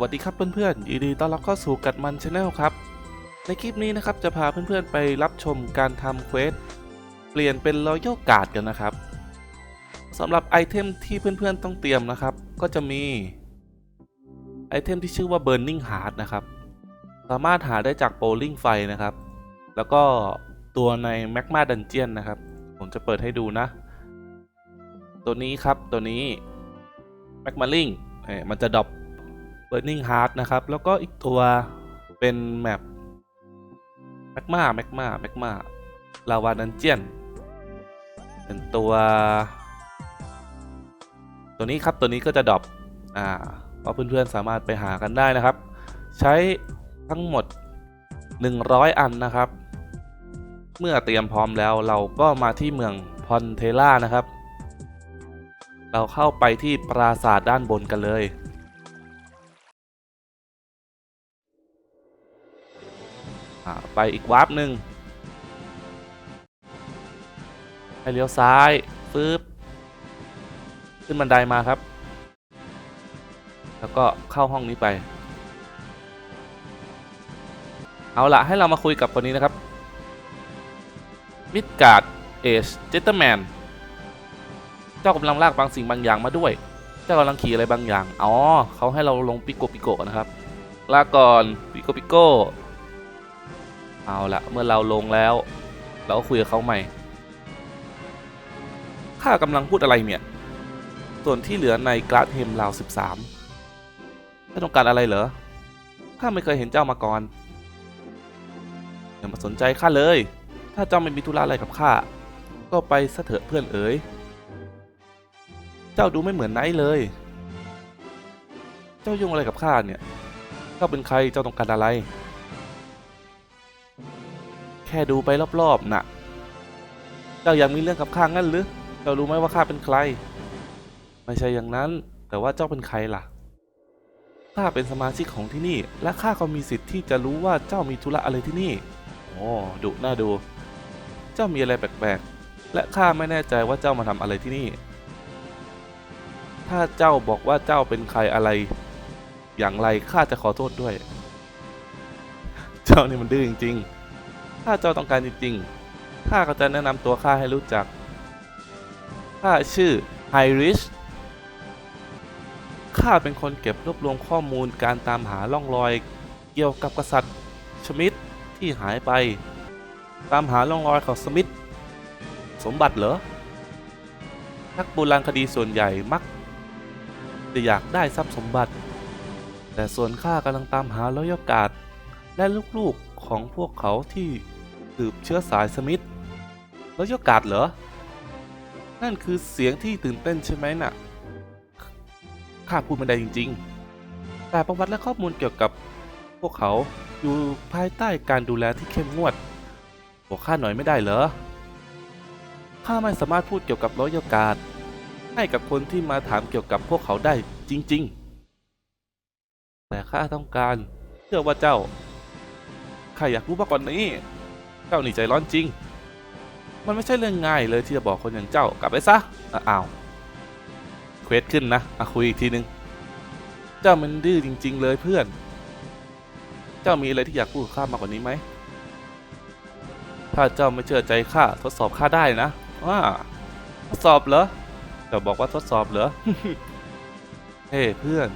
วัสดีครับเพื่อนๆยินดีต้อนรับเข้าสู่กัดมันชาแนลครับ ในคลิปนี้นะครับจะพาเพื่อนๆไปรับชมการทำเควสเปลี่ยนเป็นรอยัลการ์ดกันนะครับสำหรับไอเทมที่เพื่อนๆต้องเตรียมนะครับ ก็จะมีไอเทมที่ชื่อว่า Burning Heart นะครับ สามารถหาได้จากโ o ลิงไฟนะครับ แล้วก็ตัวใน Magma Dungeon นะครับ ผมจะเปิดให้ดูนะ ตัวนี้ครับตัวนี้ Magma Link เอ่อมันจะดรอป Burning Heart นะครับ แล้วก็อีกตัวเป็นแมป Magma Magma Magma Lava Dungeon เป็นตัว ตัวนี้ครับตัวนี้ก็จะดรอปอ่าก็เพื่อนๆสามารถไปหากันได้นะครับ ใช้ทั้งหมด 100 อันนะครับ เมื่อเตรียมพร้อมแล้วเราก็มาที่เมืองพอนเทล่านะครับ เราเข้าไปที่ปราสาทด้านบนกันเลย ไปอีกวาร์ปหนึ่งให้เลี้ยวซ้ายฟืบขึ้นบันไดมาครับ แล้วก็เข้าห้องนี้ไป เอาละให้เรามาคุยกับคนนี้นะครับมิดการ์ดเอชเจตเตอร์แมนเจ้ากำลังลากบางสิ่งบางอย่างมาด้วย เจ้ากำลังขี่อะไรบางอย่าง อ๋อเขาให้เราลงปิโกปิโกนะครับ ลาก่อนปิโกปิโก เอาละเมื่อเราลงแล้ว เราก็คุยกับเขาใหม่ข้ากำลังพูดอะไรเนี่ย ส่วนที่เหลือในกราดเฮมราว13ไม่ต้องการอะไรเหรอข้าไม่เคยเห็นเจ้ามาก่อนอย่ามาสนใจข้าเลย ถ้าเจ้าไม่มีธุระอะไรกับข้าก็ไปซะเถอะเพื่อนเอ๋ยเจ้าดูไม่เหมือนไนท์เลย เจ้ายุ่งอะไรกับข้าเนี่ยเจ้าเป็นใครเจ้าต้องการอะไร ค่ดูไปรอบๆน่ะ เจ้าอยากมีเรื่องกับข้างั้นหรือ เจ้ารู้ไหมว่าข้าเป็นใคร ไม่ใช่อย่างนั้น แต่ว่าเจ้าเป็นใครล่ะ ข้าเป็นสมาชิกของที่นี่ และข้าก็มีสิทธิ์ที่จะรู้ว่าเจ้ามีธุระอะไรที่นี่ โอ้ดุน่าดู เจ้ามีอะไรแปลกๆ และข้าไม่แน่ใจว่าเจ้ามาทำอะไรที่นี่ ถ้าเจ้าบอกว่าเจ้าเป็นใครอะไร อย่างไรข้าจะขอโทษด้วย เจ้านี่มันดื้อจริงๆ ถ้าเจ้าต้องการจริงๆ ข้าก็จะแนะนำตัวข้าให้รู้จัก ข้าชื่อไฮริช ข้าเป็นคนเก็บรวบรวมข้อมูลการตามหาล่องรอย เกี่ยวกับกษัตริย์ชมิดที่หายไป ตามหาล่องรอยของสมิธสมบัติเหรอ นักโบราณคดีส่วนใหญ่มัก จะอยากได้ทรัพย์สมบัติ แต่ส่วนข้ากำลังตามหารอยกาดและลูกๆของพวกเขาที่ สืบเชื้อสายสมิธร้อยกาดเหรอ นั่นคือเสียงที่ตื่นเต้นใช่ไหมน่ะ ข้าพูดไม่ได้จริง ๆ แต่ประวัติและข้อมูลเกี่ยวกับพวกเขาอยู่ภายใต้การดูแลที่เข้มงวดบอกข้าหน่อยไม่ได้เหรอ ข้าไม่สามารถพูดเกี่ยวกับร้อยกาดให้กับคนที่มาถามเกี่ยวกับพวกเขาได้จริง ๆ แต่ข้าต้องการเชื่อว่าเจ้า ข้าอยากรู้มากกว่านนี้ เจ้านี่ใจร้อนจริง มันไม่ใช่เรื่องง่ายเลยที่จะบอกคนอย่างเจ้ากลับไปซะอ้าวเควสขึ้นนะอะคุยอีกทีนึง เจ้ามันดื้อจริง ๆ เลยเพื่อน เจ้ามีอะไรที่อยากพูดข้ามากกว่านี้ไหมถ้าเจ้าไม่เชื่อใจข้าทดสอบข้าได้นะว่าทดสอบเหรอเจ้าบอกว่าทดสอบเหรอเฮ้เพื่อน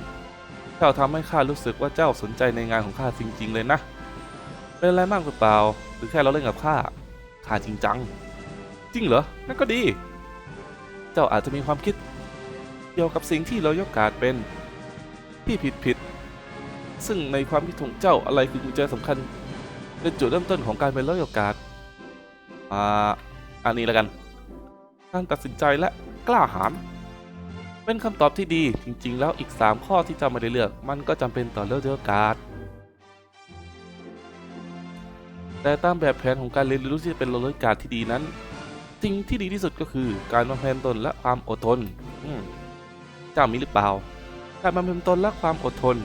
เจ้าทำให้ข้ารู้สึกว่าเจ้าสนใจในงานของข้าจริง ๆ เลยนะ เป็นอะไรมากหรือเปล่า หรือแค่เราเล่นกับข้าข้าจริงจัง จริงเหรอ นั่นก็ดี เจ้าอาจจะมีความคิด เกี่ยวกับสิ่งที่เรายกการเป็น ที่ผิดผิด ซึ่งในความคิดของเจ้าอะไรคือกุญแจสำคัญ เป็นจุดเริ่มต้นของการเป็นร้อยโอกาสอ่าอันนี้แล้วกัน การตัดสินใจและกล้าหาญเป็นคำตอบที่ดีจริงๆ แล้วอีก 3 ข้อที่จ้าไม่ได้เลือก มันก็จำเป็นต่อเลือกโอกาส แต่ตามแบบแผนของการเรียนรู้ที่จะเป็นโลโอกาสที่ดีนั้น สิ่งที่ดีที่สุดก็คือการวางแผนตนและความอดทนอืมเจ้ามีหรือเปล่า การบำเพ็ญตนและความอดทน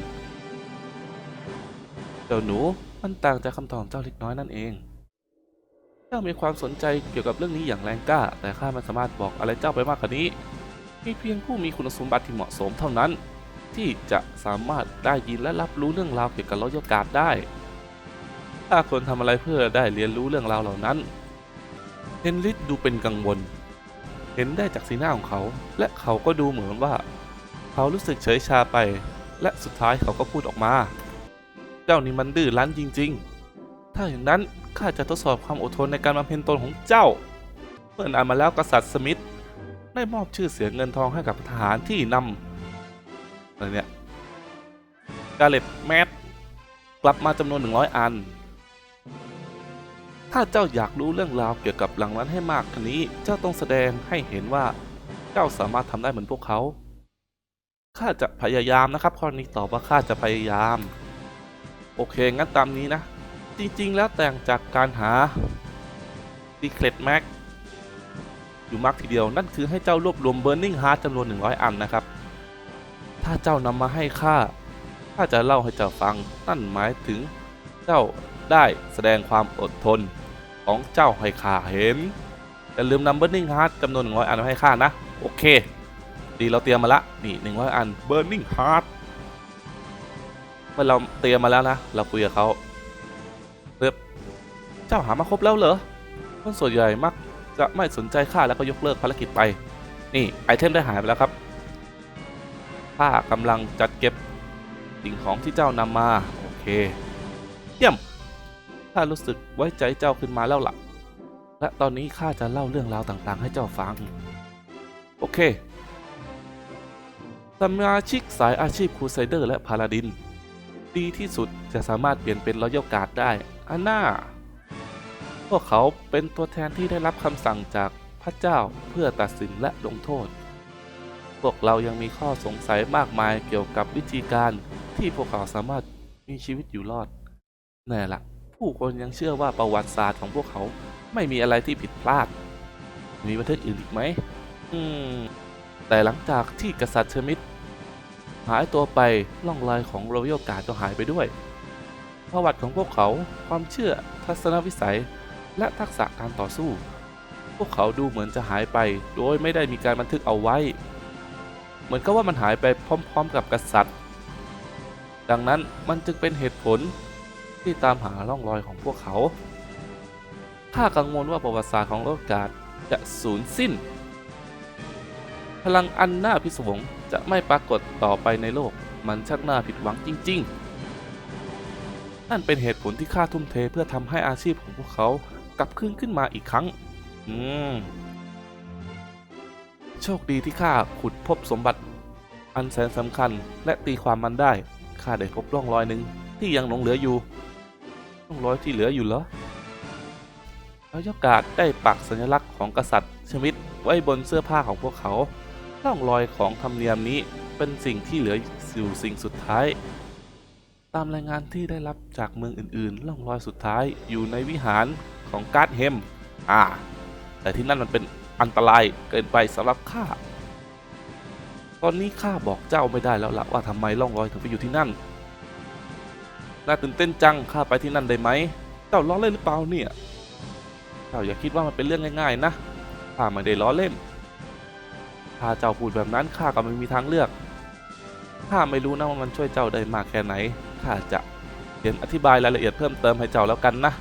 เจ้าหนูมันต่างจากคำตอบเจ้าเล็กน้อยนั่นเอง เจ้ามีความสนใจเกี่ยวกับเรื่องนี้อย่างแรงกล้า แต่ข้าไม่สามารถบอกอะไรเจ้าไปมากกว่านี้มีเพียงผู้มีคุณสมบัติที่เหมาะสมเท่านั้น ที่จะสามารถได้ยินและรับรู้เรื่องราวเกี่ยวกับรอยกาศได้ ถ้าคนทำอะไรเพื่อได้เรียนรู้เรื่องราวเหล่านั้น เฮนริสดูเป็นกังวล เห็นได้จากสีหน้าของเขา และเขาก็ดูเหมือนว่า เขารู้สึกเฉยชาไป และสุดท้ายเขาก็พูดออกมา เจ้านี่มันดื้อรั้นจริง ๆ ถ้าอย่างนั้นข้าจะทดสอบความอดทนในการบำเพ็ญตนของเจ้า เมื่อนานมาแล้วกษัตริย์สมิธได้มอบชื่อเสียงเงินทองให้กับทหารที่นำอะไรเนี่ยกาเลตแมทกลับมาจำนวน 100 อัน ถ้าเจ้าอยากรู้เรื่องราวเกี่ยวกับหลังนั้นให้มากกว่านี้ เจ้าต้องแสดงให้เห็นว่าเจ้าสามารถทำได้เหมือนพวกเขา ข้าจะพยายามนะครับข้อนี้ตอบว่าข้าจะพยายาม โอเคงั้นตามนี้นะ จริงๆ แล้วแต่งจากการหา Secret Mac อยู่มากทีเดียวนั่นคือให้เจ้ารวบรวม Burning Heart จำนวน 100 อันนะครับ ถ้าเจ้านำมาให้ข้าข้าจะเล่าให้เจ้าฟัง นั่นหมายถึงเจ้าได้แสดงความอดทน ของเจ้าให้ข้าเห็นอย่าลืมนำ Burning Heart จำนวน100อันให้ข้านะ โอเค ดีเราเตรียมมาละนี่100อัน Burning Heart เมื่อเราเตรียมมาแล้วนะ เราคุยกับเขาเรียบเจ้าหามาครบแล้วเหรอคนส่วนใหญ่มักจะไม่สนใจข้าแล้วก็ยกเลิกภารกิจไป นี่ไอเทมได้หายไปแล้วครับข้ากำลังจัดเก็บสิ่งของที่เจ้านำมา โอเค เยี่ยม ข้ารู้สึกไว้ใจเจ้าขึ้นมาแล้วล่ะ และตอนนี้ข้าจะเล่าเรื่องราวต่างๆ ให้เจ้าฟัง โอเค สมาชิกสายอาชีพครูไซเดอร์และพาลาดิน ดีที่สุดจะสามารถเปลี่ยนเป็นรอยัลกาดได้อันน่าพวกเขาเป็นตัวแทนที่ได้รับคำสั่งจากพระเจ้าเพื่อตัดสินและลงโทษ พวกเรายังมีข้อสงสัยมากมายเกี่ยวกับวิธีการที่พวกเขาสามารถมีชีวิตอยู่รอดแน่ละ ผู้คนยังเชื่อว่าประวัติศาสตร์ของพวกเขาไม่มีอะไรที่ผิดพลาด มีประเทศอื่นอีกไหมอืม แต่หลังจากที่กษัตริย์เชอร์มิดหายตัวไปล่องรอยของโรยัลกาดก็หายไปด้วย ประวัติของพวกเขาความเชื่อทัศนวิสัย และทักษะการต่อสู้ พวกเขาดูเหมือนจะหายไป โดยไม่ได้มีการบันทึกเอาไว้ เหมือนกับว่ามันหายไปพร้อม ๆ กับกษัตริย์ ดังนั้นมันจึงเป็นเหตุผล ที่ตามหาร่องรอยของพวกเขาถ้ากังวลว่าประวัติศาสตร์ของโลกาดจะสูญสิ้น พลังอันน่าพิศวงจะไม่ปรากฏต่อไปในโลก มันชักน่าผิดหวังจริง ๆ นั่นเป็นเหตุผลที่ข้าทุ่มเทเพื่อทำให้อาชีพของพวกเขากลับคืนขึ้นมาอีกครั้ง อืม โชคดีที่ข้าขุดพบสมบัติ อันแสนสำคัญและตีความมันได้ ข้าได้พบร่องรอยหนึ่งที่ยังหลงเหลืออยู่ ร่องรอยที่เหลืออยู่เหรอแล้วยกาดได้ปักสัญลักษณ์ของกษัตริย์ชมิดไว้บนเสื้อผ้าของพวกเขาร่องรอยของธรรมเนียมนี้เป็นสิ่งที่เหลืออยู่สิ่งสุดท้าย ตามรายงานที่ได้รับจากเมืองอื่นๆร่องรอยสุดท้ายอยู่ในวิหารของการ์ดเฮมอ่า แต่ที่นั่นมันเป็นอันตรายเกินไปสำหรับข้า ตอนนี้ข้าบอกเจ้าไม่ได้แล้วละว่าทำไมร่องรอยถึงไปอยู่ที่นั่น น่าตื่นเต้นจัง ข้าไปที่นั่นได้ไหม เจ้าล้อเล่นหรือเปล่าเนี่ย เจ้าอย่าคิดว่ามันเป็นเรื่องง่ายๆนะ ข้าไม่ได้ล้อเล่น ถ้าเจ้าพูดแบบนั้นข้าก็ไม่มีทางเลือก ข้าไม่รู้นะว่ามันช่วยเจ้าได้มากแค่ไหน ข้าจะเขียนอธิบายรายละเอียดเพิ่มเติมให้เจ้าแล้วกันนะ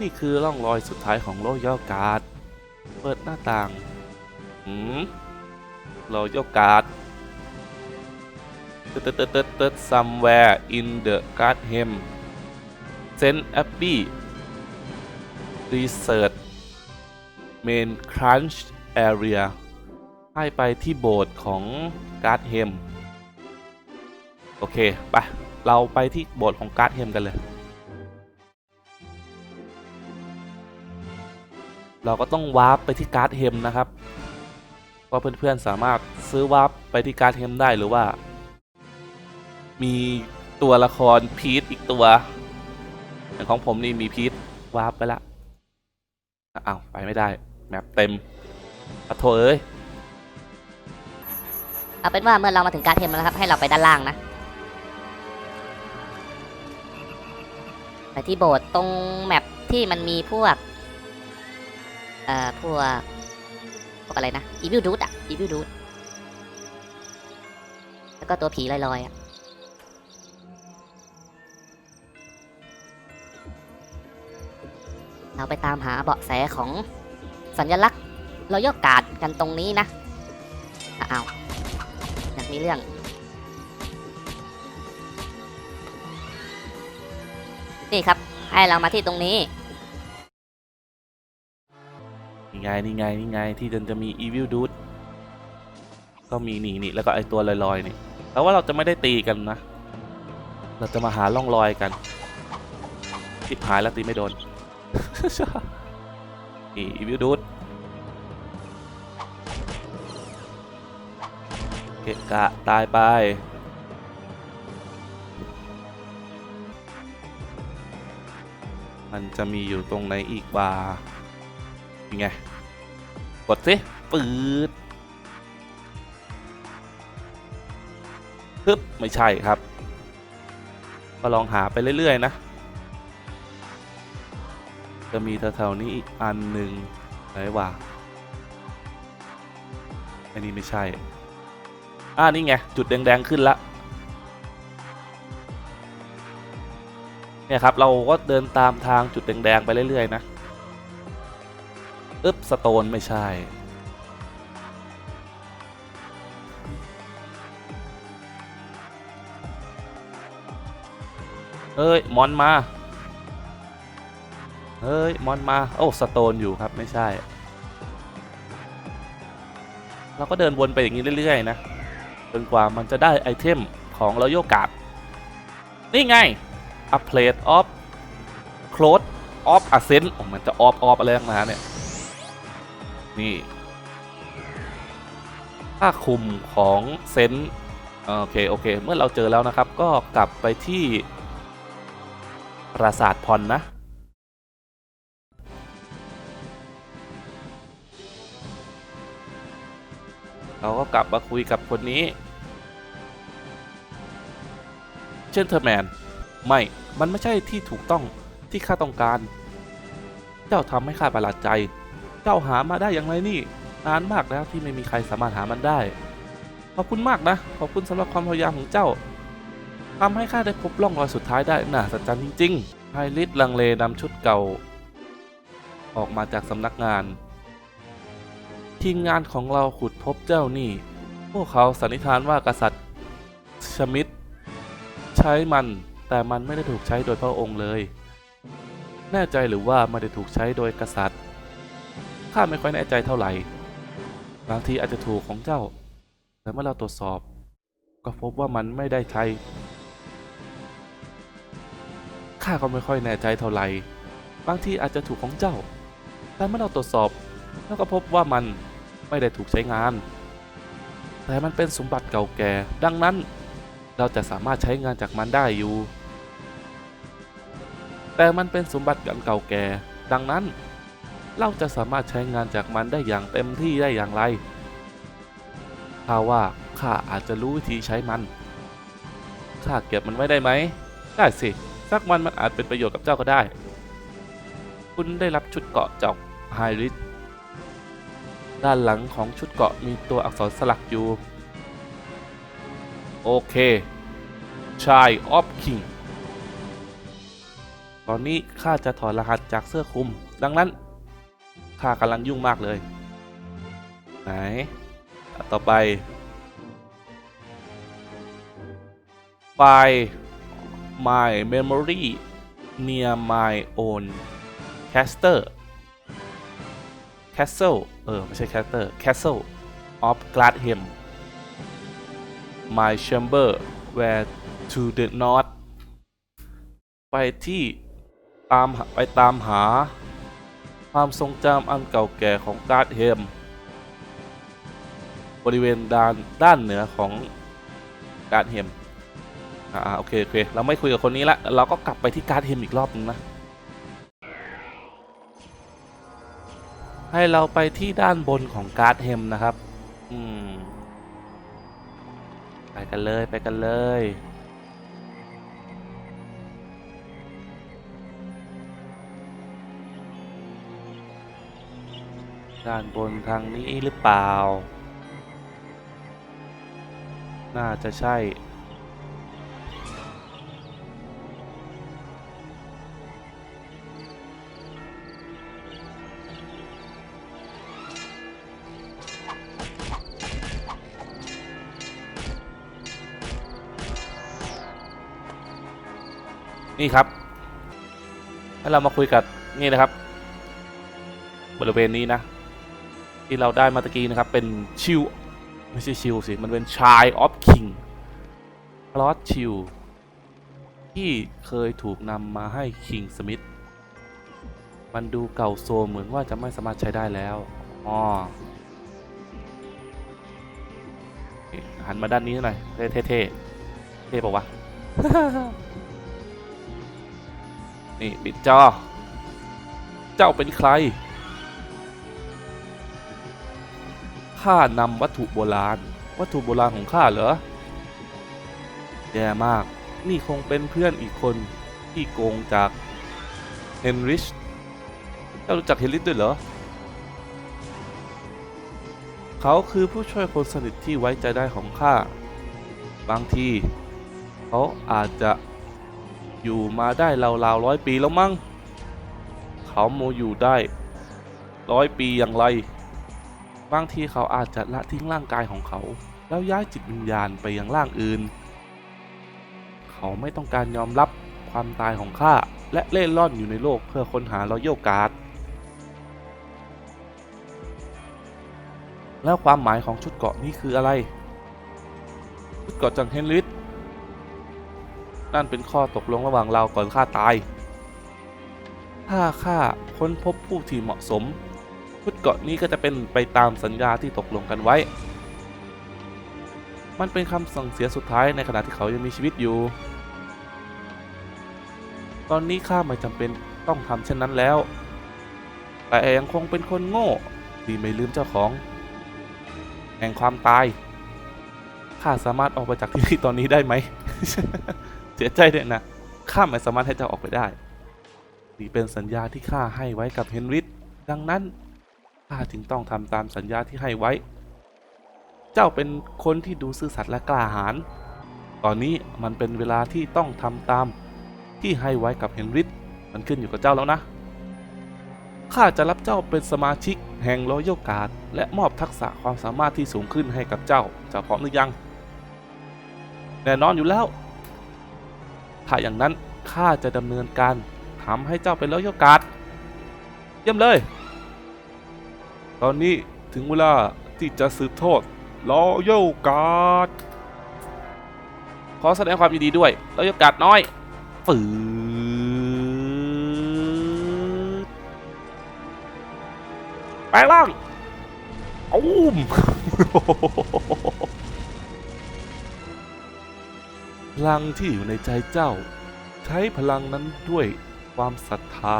นี่คือร่องรอยสุดท้ายของโลยอการ์ดเปิดหน้าต่าง หืมโลยอการ์ ดตึ๊ดตึ๊ดตึ๊ดตึ๊ดตึ๊ด somewhere in the garden Saint Abbey Research Main Crunch Area ให้ไปที่โบสถ์ของการ์ดเฮมโอเค ไป เราไปที่โบสถ์ของการ์ดเฮมกันเลย เราก็ต้องวาร์ปไปที่การ์ดเฮมนะครับว่าเพื่อนๆสามารถซื้อวาร์ปไปที่การ์ดเฮมได้หรือว่า มีตัวละครพีทอีกตัวอย่างของผมนี่มีพีทวาร์ปไปละอ้าวไปไม่ได้แมปเต็มปะโถเอ้ยเอาเป็นว่าเมื่อเรามาถึงการเทมแล้วครับ ให้เราไปด้านล่างนะไปที่โบสถ์ตรงแมปที่มันมีพวก เอ่อ พวก พวกอะไรนะ Evil Dude อะ Evil Dude ก็ตัวผีลอยๆอะ เราไปตามหาเบาะแสของสัญลักษณ์รอยกาดกันตรงนี้นะอะอ้าวอยากมีเรื่องนี่ครับ ให้เรามาที่ตรงนี้ นี่ไงนี่ไงนี่ไงที่จะจะมี Evil Dude ก็มีนี่นี่แล้วก็ไอตัวลอยๆนี่แต่ว่าเราจะไม่ได้ตีกันนะ เราจะมาหาร่องรอยกันติดหายแล้วตีไม่โดน นี่ Evil Dude เกะกะตายไปมันจะมีอยู่ตรงไหนอีกบาร์ยังไง กดสิปืดปึ๊บ ไม่ใช่ครับ ก็ลองหาไปเรื่อย ๆ นะ จะมีแถวๆนี้อีกอันหนึ่งไหนวะอันนี้ไม่ใช่ อ่านี่ไง จุดแดง ๆ ขึ้นละ เนี่ยครับ เราก็เดินตามทางจุดแดง ๆ ไปเรื่อย ๆ นะอึ๊บสโตนไม่ใช่เฮ้ย มอนมา เฮ้ย มอนมา โอ้ สโตนอยู่ครับไม่ใช่ เราก็เดินวนไปอย่างนี้เรื่อยๆนะ จนกว่ามันจะได้ไอเทมของรอยัลกาดนี่ไง A plate of cloth of ascent โอ้มันจะ of of อฟอะไรตั้งนาเนี่ย นี่ผ้าคลุมของเซนต์โอเค โอเค เมื่อเราเจอแล้วนะครับ ก็กลับไปที่ปราสาทพรนะ เราก็กลับมาคุยกับคนนี้เชนเทอร์แมนไม่ มันไม่ใช่ที่ถูกต้องที่ข้าต้องการ เจ้าทำให้ข้าประหลาดใจ เจ้าหามาได้อย่างไรนี่ นานมากแล้วที่ไม่มีใครสามารถหามันได้ ขอบคุณมากนะ ขอบคุณสำหรับความพยายามของเจ้าทำให้ข้าได้พบร่องรอยสุดท้ายได้น่าสัจจันจริงๆไฮริสลังเลนำชุดเก่า ออกมาจากสำนักงาน ทีมงานของเราขุดพบเจ้านี่ พวกเขาสันนิษฐานว่ากษัตริย์ชมิดใช้มัน แต่มันไม่ได้ถูกใช้โดยพระองค์เลย แน่ใจหรือว่าไม่ได้ถูกใช้โดยกษัตริย์ข้าไม่ค่อยแน่ใจเท่าไหร่บางทีอาจจะถูกของเจ้า แต่เมื่อเราตรวจสอบ ก็พบว่ามันไม่ได้ใช้ข้าก็ไม่ค่อยแน่ใจเท่าไหร่บางทีอาจจะถูกของเจ้า แต่เมื่อเราตรวจสอบแล้วก็พบว่ามัน ไม่ได้ถูกใช้งาน แต่มันเป็นสมบัติเก่าแก่ ดังนั้นเราจะสามารถใช้งานจากมันได้อยู่ แต่มันเป็นสมบัติกันเก่าแก่ ดังนั้น เราจะสามารถใช้งานจากมันได้อย่างเต็มที่ได้อย่างไรถ้าว่าข้าอาจจะรู้วิธีใช้มันข้าเก็บมันไว้ได้ไหม ได้สิ สักวันมันอาจเป็นประโยชน์กับเจ้าก็ได้ คุณได้รับชุดเกาะจากไฮริส ด้านหลังของชุดเกาะมีตัวอักษรสลักอยู่ โอเคชายออฟคิงตอนนี้ข้าจะถอดรหัสจากเสื้อคลุม ดังนั้นข้ากำลังยุ่งมากเลย ไหน ต่อไปไฟล์ my memory near my own caster castle เออ ไม่ใช่ caster castle of Gladhem my chamber where to the north ไปที่ตามไปตามหา ความทรงจำอันเก่าแก่ของการ์ดเฮมบริเวณด้านด้านเหนือของการ์ดเฮมอ่าโอเคโอเค เราไม่คุยกับคนนี้ละ เราก็กลับไปที่การ์ดเฮมอีกรอบนึงนะ ให้เราไปที่ด้านบนของการ์ดเฮมนะครับ อืม ไปกันเลยไปกันเลย ด้านบนทางนี้หรือเปล่า น่าจะใช่ นี่ครับให้เรามาคุยกับนี่นะครับ บริเวณนี้นะ ที่เราได้มาตะกี้นะครับ เป็นชิวไม่ใช่ชิวสิมันเป็นชายออฟคิงพลอตชิวที่เคยถูกนำมาให้คิงสมิธมันดูเก่าโซมเหมือนว่าจะไม่สามารถใช้ได้แล้วอ๋อหันมาด้านนี้หน่อยเท่ๆเท่ๆเท่ปะวะ นี่ปิดจอ เจ้าเป็นใคร ข้านำวัตถุโบราณ วัตถุโบราณของข้าเหรอ แย่มาก นี่คงเป็นเพื่อนอีกคนที่โกงจากเฮนริช เจ้ารู้จักเฮนริชด้วยเหรอ เขาคือผู้ช่วยคนสนิทที่ไว้ใจได้ของข้า บางที เขาอาจจะ อยู่มาได้ราวๆร้อยปีแล้วมั้งเขาโมอยู่ได้ร้อยปีอย่างไร บางทีเขาอาจจะละทิ้งร่างกายของเขา แล้วย้ายจิตวิญญาณไปยังร่างอื่น เขาไม่ต้องการยอมรับความตายของข้าและเล่ร่อนอยู่ในโลกเพื่อค้นหารอยโยการ์ดแล้วความหมายของชุดเกาะนี้คืออะไร ชุดเกาะจากเฮนริส นั่นเป็นข้อตกลงระหว่างเราก่อนข้าตาย ถ้าข้าค้นพบผู้ที่เหมาะสมชุดเกาะนี้ก็จะเป็นไปตามสัญญาที่ตกลงกันไว้ มันเป็นคำสั่งเสียสุดท้ายในขณะที่เขายังมีชีวิตอยู่ ตอนนี้ข้าไม่จำเป็นต้องทำเช่นนั้นแล้ว แต่ยังคงเป็นคนโง่ที่ไม่ลืมเจ้าของ แห่งความตาย ข้าสามารถออกไปจากที่นี่ตอนนี้ได้ไหม สียใจด้วยนะ ข้าไม่สามารถให้เจ้าออกไปได้ นี่เป็นสัญญาที่ข้าให้ไว้กับเฮนริสดังนั้นข้าจึงต้องทำตามสัญญาที่ให้ไว้ เจ้าเป็นคนที่ดูซื่อสัตย์และกล้าหาญ ตอนนี้มันเป็นเวลาที่ต้องทำตามที่ให้ไว้กับเฮนริสมันขึ้นอยู่กับเจ้าแล้วนะ ข้าจะรับเจ้าเป็นสมาชิกแห่งรอยัลการ์ดและมอบทักษะความสามารถที่สูงขึ้นให้กับเจ้า เจ้าพร้อมหรือยัง แน่นอนอยู่แล้ว ถ้าอย่างนั้นข้าจะดำเนินการทำให้เจ้าเป็นรอยัลกาดเยี่ยมเลย ตอนนี้ถึงเวลาที่จะสืบโทษรอยัลกาดขอแสดงความยินดีด้วยรอยัลกาดน้อยฝืดแปลงร่างอุ้ม พลังที่อยู่ในใจเจ้า ใช้พลังนั้นด้วยความศรัทธา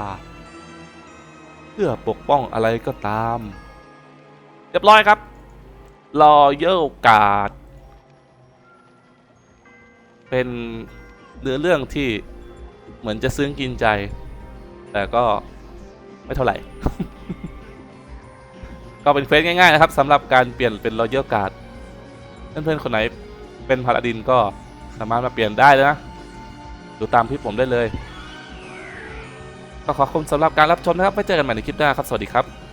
เพื่อปกป้องอะไรก็ตาม เรียบร้อยครับ รอเยลกาดเป็นเนื้อเรื่องที่เหมือนจะซึ้งกินใจ แต่ก็ไม่เท่าไหร่ ก็เป็นเฟซง่าย ๆ นะครับสำหรับการเปลี่ยนเป็นรอเยลการ์ดเพื่อนๆคนไหนเป็นพาราดินก็ สามารถมาเปลี่ยนได้เลยนะดูตามที่ผมได้เลยก็ขอบคุณสำหรับการรับชมนะครับไว้เจอกันใหม่ในคลิปหน้าครับ สวัสดีครับ